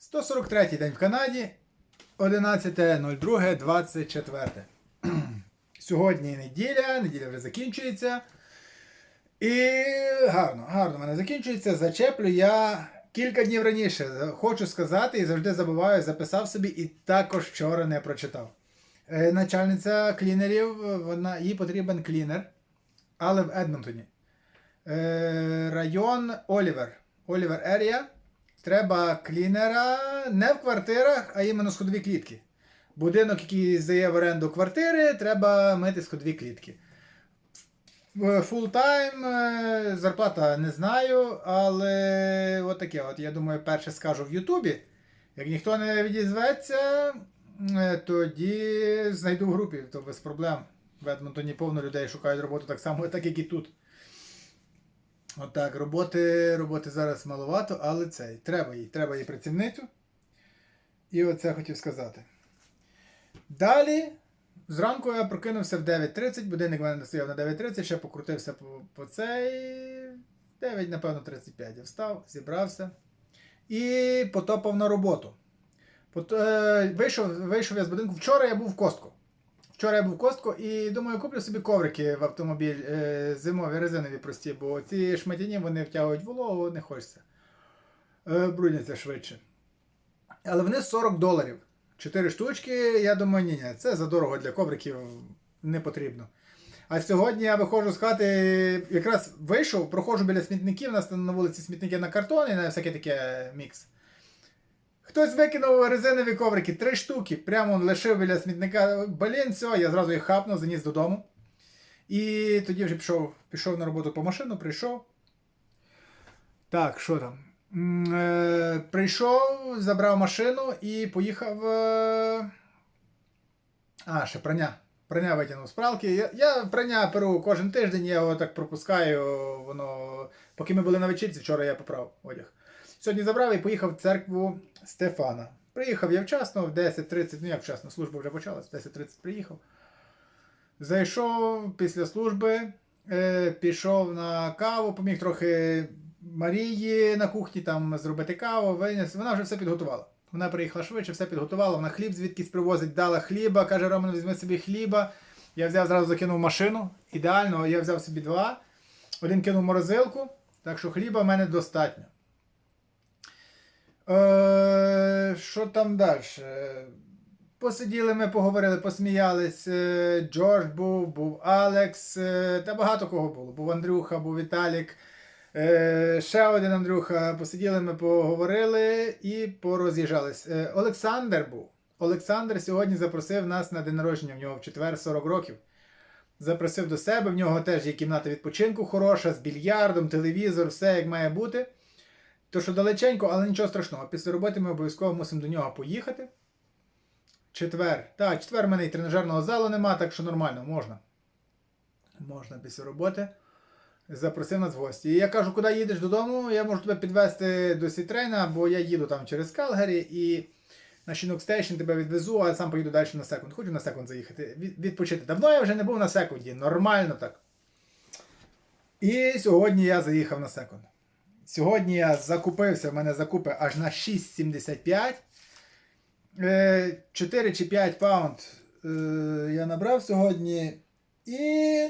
143 день в Канаді, 11.02.24. Сьогодні неділя, неділя вже закінчується. І гарно, гарно в мене закінчується. Зачеплю я кілька днів раніше. Хочу сказати і завжди забуваю, записав собі і також вчора не прочитав. Е, Начальниця клінерів, вона, їй потрібен клінер, але в Едмонтоні. Е, Район Олівер. Олівер Ерія. Треба клінера не в квартирах, а іменно сходові клітки. Будинок, який здає в оренду квартири, треба мити сходові клітки. Фул тайм, е, зарплата не знаю, але от таке. От я думаю, перше скажу в Ютубі. Як ніхто не відізветься, е, тоді знайду в групі, то без проблем. В Едмонтоні повно людей шукають роботу так само, так як і тут. Отак, роботи, роботи зараз маловато, але цей. Треба їй, треба їй працівницю. І оце хотів сказати. Далі, зранку я прокинувся в 9.30, будильник в мене стояв на 9.30, ще покрутився по, по цей. 9, напевно, 35. Я встав, зібрався і потопав на роботу. Пот, е, вийшов, вийшов я з будинку. Вчора я був в костку. Вчора я був в костку і думаю, куплю собі коврики в автомобіль е, зимові резинові прості, бо ці шматяні вони втягують вологу, не хочеться. Е, брудняться швидше. Але вони 40 доларів. Чотири штучки, я думаю, ні, ні, це задорого для ковриків не потрібно. А сьогодні я виходжу з хати, якраз вийшов, проходжу біля смітників, у нас на вулиці смітники на картон і на всяке таке мікс. Хтось викинув резинові коврики, три штуки, прямо лишив біля смітника. Блін, все, я зразу їх хапнув, заніс додому. І тоді вже пішов, пішов на роботу по машину, прийшов. Так, що там? Е, прийшов, забрав машину і поїхав. Е... А, ще прання. Прання витягнув з пралки. Я, я прання перу кожен тиждень, я його так пропускаю. Воно. Поки ми були на вечірці, вчора я поправ одяг. Сьогодні забрав і поїхав в церкву Стефана. Приїхав я вчасно, в 10.30, ну як вчасно, служба вже почалась, в 10.30 приїхав. Зайшов після служби, е, пішов на каву, поміг трохи Марії на кухні там зробити каву, виніс. Вона вже все підготувала. Вона приїхала швидше, все підготувала, вона хліб звідкись привозить, дала хліба, каже, Роман, візьми собі хліба. Я взяв зразу закинув машину. Ідеально, я взяв собі два. Один кинув морозилку, так що хліба в мене достатньо. Е, що там далі? Посиділи ми, поговорили, посміялись. Е, Джордж був, був Алекс, е, та багато кого було. Був Андрюха, був Віталік. Ще один Андрюха. Посиділи ми, поговорили і пороз'їжджались. Олександр був. Олександр сьогодні запросив нас на день народження. В нього в четвер 40 років. Запросив до себе. В нього теж є кімната відпочинку хороша, з більярдом, телевізор, все як має бути. То що далеченько, але нічого страшного. Після роботи ми обов'язково мусимо до нього поїхати. Четвер. Так, четвер в мене і тренажерного залу нема, так що нормально, можна. Можна після роботи. Запросив нас в гості. І я кажу, куди їдеш додому, я можу тебе підвезти до Сітрейна, бо я їду там через Калгарі і на Chinook Station тебе відвезу, а сам поїду далі на секунд. Хочу на секунд заїхати. Відпочити. Давно я вже не був на секунді. Нормально так. І сьогодні я заїхав на секунд. Сьогодні я закупився, в мене закупи аж на 6,75. Е, 4 чи 5 паунд е, я набрав сьогодні. І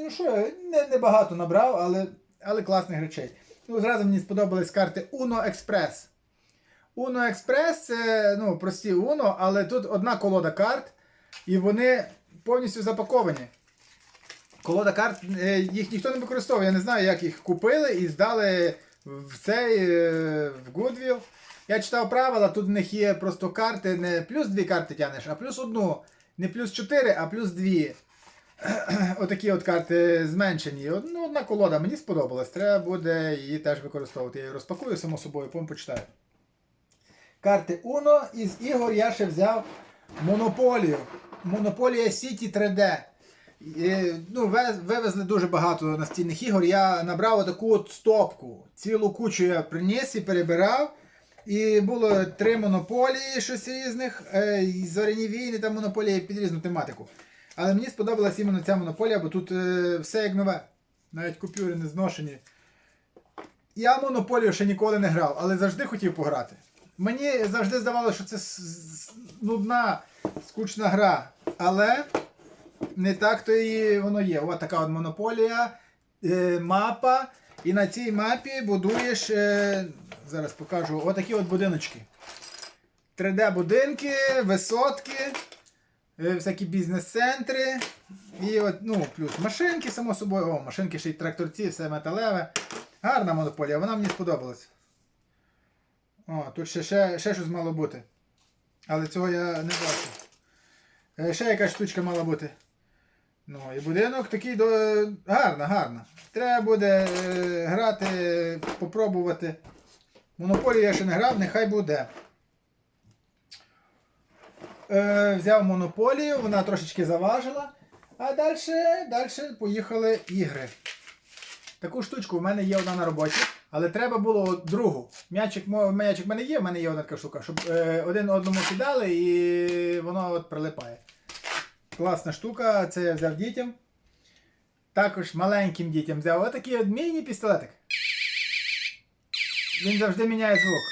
ну що, не, не багато набрав, але, але класних речей. Ну, зразу мені сподобались карти Uno Express. Uno Express це ну, прості Uno, але тут одна колода карт, і вони повністю запаковані. Колода карт, е, їх ніхто не використовує. Я не знаю, як їх купили і здали в цей е, в Goodwill. Я читав правила, тут в них є просто карти, не плюс дві карти тянеш, а плюс одну. Не плюс 4, а плюс 2. Отакі от карти зменшені. Ну, одна колода, мені сподобалась. Треба буде її теж використовувати. Я її розпакую, само собою, потім почитаю. Карти Uno із ігор я ще взяв Монополію. Монополія City 3D. Ну, вивезли дуже багато настільних ігор. Я набрав таку от стопку. Цілу кучу я приніс і перебирав. І було три монополії, щось різних. Е, і зоряні війни та монополії під різну тематику. Але мені сподобалася іменно ця монополія, бо тут е, все як нове. Навіть купюри не зношені. Я монополію ще ніколи не грав, але завжди хотів пограти. Мені завжди здавалося, що це нудна, скучна гра. Але не так то і воно є. Ось така от монополія, е, мапа. І на цій мапі будуєш. Е, зараз покажу отакі от будиночки. 3D-будинки, висотки, е, всякі бізнес-центри. І от, ну, плюс машинки, само собою. О, машинки ще й тракторці, все металеве. Гарна монополія, вона мені сподобалась. О, тут ще, ще, ще щось мало бути. Але цього я не бачу. Е, Ще якась штучка мала бути. Ну, і будинок такий до... гарна, гарна. Треба буде е, грати, попробувати. Монополію я ще не грав, нехай буде. Е, взяв монополію, вона трошечки заважила. А далі, далі поїхали ігри. Таку штучку в мене є одна на роботі, але треба було другу. М'ячик, м'ячик в мене є, в мене є одна така штука, щоб е, один одному кидали і воно от прилипає. Класна штука, це я взяв дітям. Також маленьким дітям взяв отакий от міні-пістолетик. Він завжди міняє звук.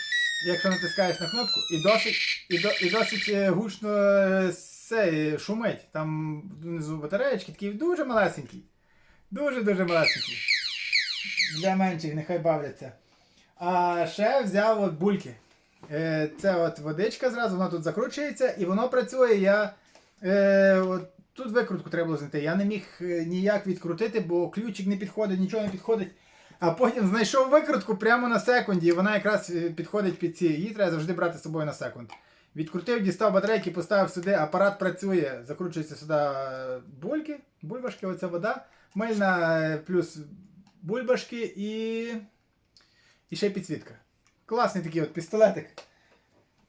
Якщо натискаєш на кнопку, і досить, і, до, і досить е, гучно е, це, шумить. Там внизу батареєчки такий дуже малесенький. Дуже-дуже малесенький. Для менших нехай бавляться. А ще взяв от бульки. Е, Це от водичка зразу, вона тут закручується і воно працює. Я, е, от, тут викрутку треба було знайти. Я не міг е, ніяк відкрутити, бо ключик не підходить, нічого не підходить. А потім знайшов викрутку прямо на секунді, і вона якраз е, підходить під ці. Її треба завжди брати з собою на секунд. Відкрутив, дістав батарейки, поставив сюди, апарат працює, закручується сюди е, бульки, бульбашки, оця вода, мильна плюс бульбашки і. І ще підсвітка. Класний такий от пістолетик.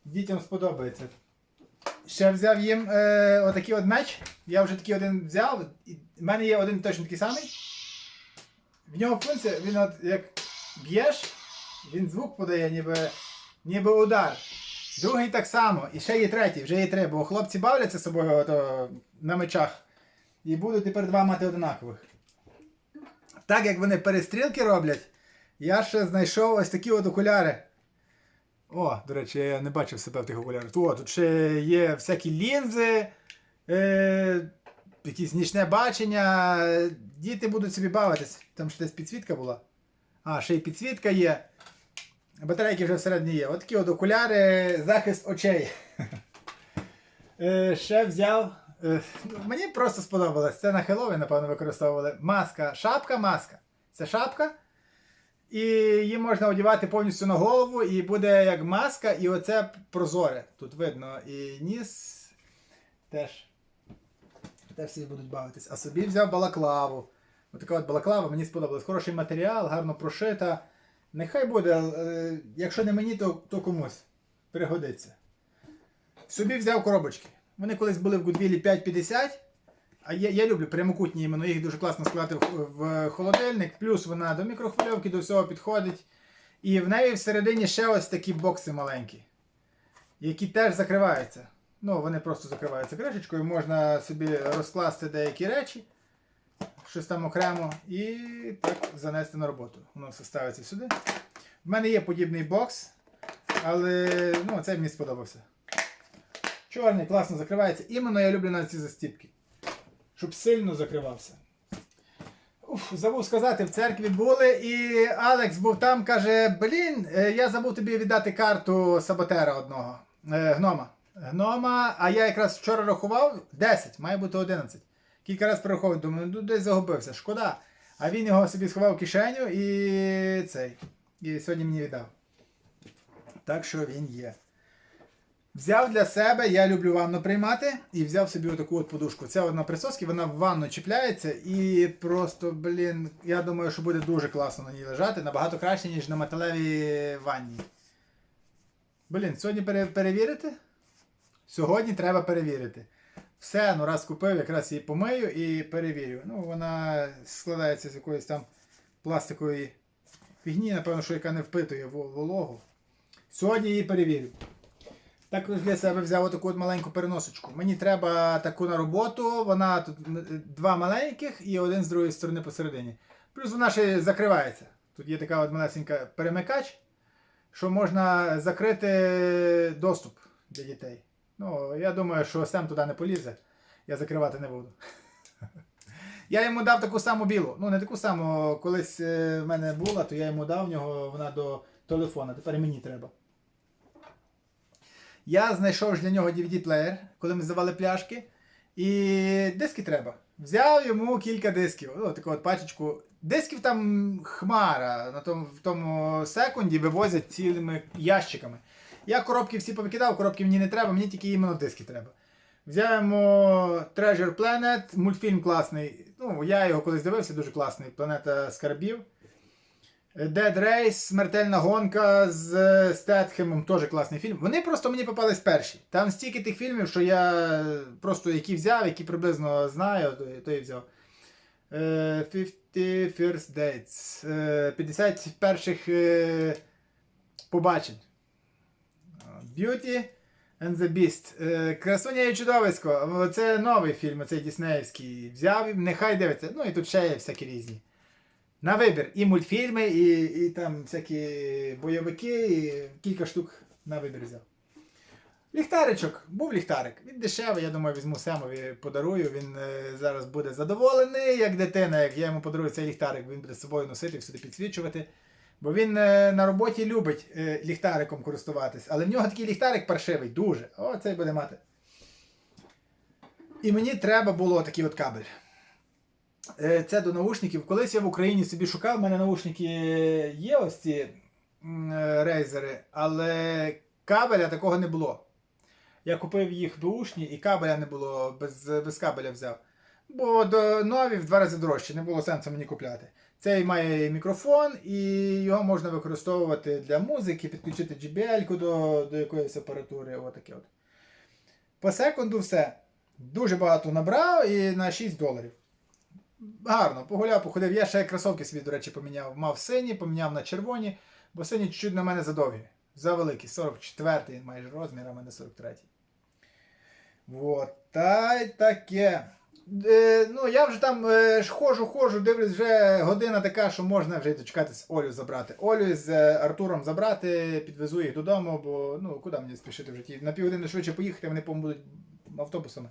Дітям сподобається. Ще взяв їм е, отакий от меч. Я вже такий один взяв. І в мене є один точно такий самий. В нього функція, він от як б'єш, він звук подає, ніби, ніби удар. Другий так само. І ще є третій, вже є три, бо хлопці бавляться з собою ото, на мечах. І будуть тепер два мати одинакових. Так як вони перестрілки роблять, я ще знайшов ось такі от окуляри. О, до речі, я не бачив себе в тих окулярах. О, тут ще є всякі лінзи, е, якісь нічне бачення. Діти будуть собі бавитись. Там ще десь підсвітка була. А, ще й підсвітка є. Батарейки вже всередині є. От такі от окуляри, захист очей. Е, ще взяв. е, Мені просто сподобалось. Це на Хеллоуін, напевно, використовували. Маска, шапка, маска. Це шапка. І її можна одягати повністю на голову, і буде як маска, і оце прозоре. Тут видно. І ніс теж. Теж всі будуть бавитись. А собі взяв балаклаву. Отака от балаклава, мені сподобалась. Хороший матеріал, гарно прошита. Нехай буде, е, якщо не мені, то, то комусь. Пригодиться. Собі взяв коробочки. Вони колись були в Гудвілі 5,50. А я, я люблю прямокутні іменно, їх дуже класно складати в, в холодильник. Плюс вона до мікрохвильовки, до всього підходить. І в неї всередині ще ось такі бокси маленькі, які теж закриваються. Ну, вони просто закриваються кришечкою, можна собі розкласти деякі речі, щось там окремо, і так занести на роботу. Воно все ставиться сюди. В мене є подібний бокс, але ну, цей мені сподобався. Чорний, класно закривається. Іменно я люблю на ці застіпки. Щоб сильно закривався. Уф, забув сказати, в церкві були, і Алекс був там, каже: Блін, е, я забув тобі віддати карту саботера одного. Е, гнома. Гнома, а я якраз вчора рахував 10, має бути 11. Кілька разів перераховував, думаю, ну десь загубився, шкода. А він його собі сховав в кишеню і цей. І сьогодні мені віддав. Так що він є. Взяв для себе, я люблю ванну приймати, і взяв собі отаку от подушку. Це одна присоски, вона в ванну чіпляється і просто, блін, я думаю, що буде дуже класно на ній лежати, набагато краще, ніж на металевій ванні. Блін, сьогодні пере- перевірити? Сьогодні треба перевірити. Все, ну раз купив, якраз її помию і перевірю. Ну, вона складається з якоїсь там пластикової фігні, напевно, що яка не впитує вологу. Сьогодні її перевірю. Також для себе взяв отаку от маленьку переносочку. Мені треба таку на роботу. Вона тут два маленьких і один з другої сторони посередині. Плюс вона ще закривається. Тут є така от малесенька перемикач, що можна закрити доступ для дітей. Ну, я думаю, що Сем туди не полізе. Я закривати не буду. Я йому дав таку саму білу. Ну, не таку саму, колись е, в мене була, то я йому дав в нього вона до телефона. Тепер мені треба. Я знайшов для нього DVD-плеєр, коли ми здавали пляшки. І диски треба. Взяв йому кілька дисків. Ну, таку от пачечку. Дисків там хмара. На тому, в тому секунді вивозять цілими ящиками. Я коробки всі повикидав, коробки мені не треба, мені тільки іменно диски треба. Взяв йому Treasure Planet, мультфільм класний. Ну, я його колись дивився, дуже класний. Планета скарбів. Dead Race, смертельна гонка з е, Стетхемом, теж класний фільм. Вони просто мені попались перші. Там стільки тих фільмів, що я просто які взяв, які приблизно знаю, то, і взяв. Е, 50 First Dates. Е, 50 перших е, побачень. Beauty and the Beast. Е, Красуня і чудовисько. Це новий фільм, цей Діснеївський. Взяв, нехай дивиться. Ну і тут ще є всякі різні. На вибір. І мультфільми, і, і там всякі бойовики, і кілька штук на вибір взяв. Ліхтаричок, був ліхтарик. Він дешевий, я думаю, візьму Семові, подарую. Він е, зараз буде задоволений, як дитина. Як я йому подарую цей ліхтарик, він буде з собою носити, всюди підсвічувати. Бо він е, на роботі любить е, ліхтариком користуватись. Але в нього такий ліхтарик паршивий, дуже. О, цей буде мати. І мені треба було такий от кабель. Е, Це до наушників. Колись я в Україні собі шукав, в мене наушники є ось ці е, рейзери, але кабеля такого не було. Я купив їх бушні і кабеля не було, без, без кабеля взяв. Бо до нові в два рази дорожче, не було сенсу мені купляти. Цей має мікрофон, і його можна використовувати для музики, підключити JBL до, до якоїсь апаратури. Отаке от. По секунду все. Дуже багато набрав і на 6 доларів. Гарно, погуляв, походив. Я ще кросовки свої, до речі, поміняв. Мав сині, поміняв на червоні, бо сині чуть-чуть на мене задовгі. Завеликі. 44-й майже розмір, а мене 43-й. Вот, та й таке. Е, ну, я вже там е, ходжу, ходжу, дивлюсь, вже година така, що можна вже дочекатись Олю забрати. Олю з е, Артуром забрати, підвезу їх додому, бо ну, куди мені спішити в житті? На півгодини швидше поїхати, вони по-моєму, будуть автобусами.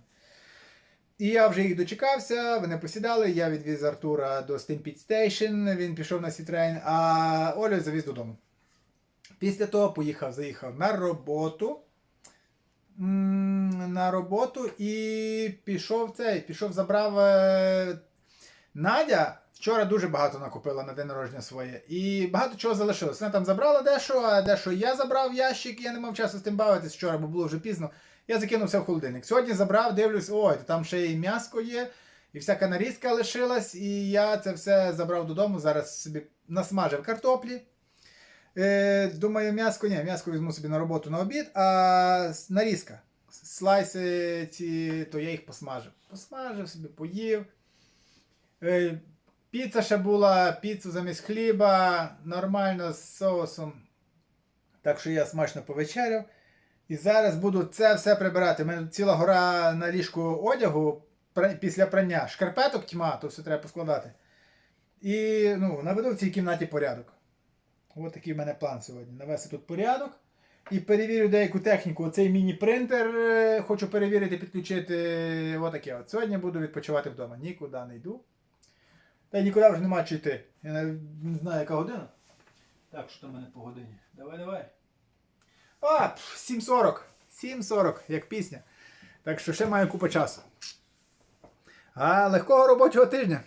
І я вже їх дочекався, вони посідали, я відвіз Артура до Stampede Station, він пішов на Сітрейн, а Олю завіз додому. Після того поїхав, заїхав на роботу. На роботу і пішов цей, пішов, забрав. е, Надя вчора дуже багато накупила на день народження своє. І багато чого залишилось. Вона там забрала дещо, а дещо я забрав ящик, я не мав часу з тим бавитись вчора, бо було вже пізно. Я закинув все в холодильник. Сьогодні забрав, дивлюсь, ой, там ще і м'яско є, і всяка нарізка лишилась, і я це все забрав додому. Зараз собі насмажив картоплі. Е, думаю, м'яско, ні, м'яско візьму собі на роботу на обід, а нарізка. Слайси ці, то я їх посмажив. Посмажив собі, поїв. Е, піца ще була, піцу замість хліба, нормально з соусом. Так що я смачно повечеряв. І зараз буду це все прибирати. У мене ціла гора на ліжку одягу після прання. Шкарпеток тьма, то все треба поскладати. І ну, наведу в цій кімнаті порядок. Ось такий в мене план сьогодні. Навести тут порядок. І перевірю деяку техніку. Оцей міні-принтер е, хочу перевірити, підключити. Отаке. От. Сьогодні буду відпочивати вдома. Нікуди не йду. Та й нікуди вже нема чи йти. Я не знаю, яка година. Так, що там в мене по годині? Давай, давай. А, 7.40. 7.40, як пісня. Так що ще маю купу часу. А легкого робочого тижня.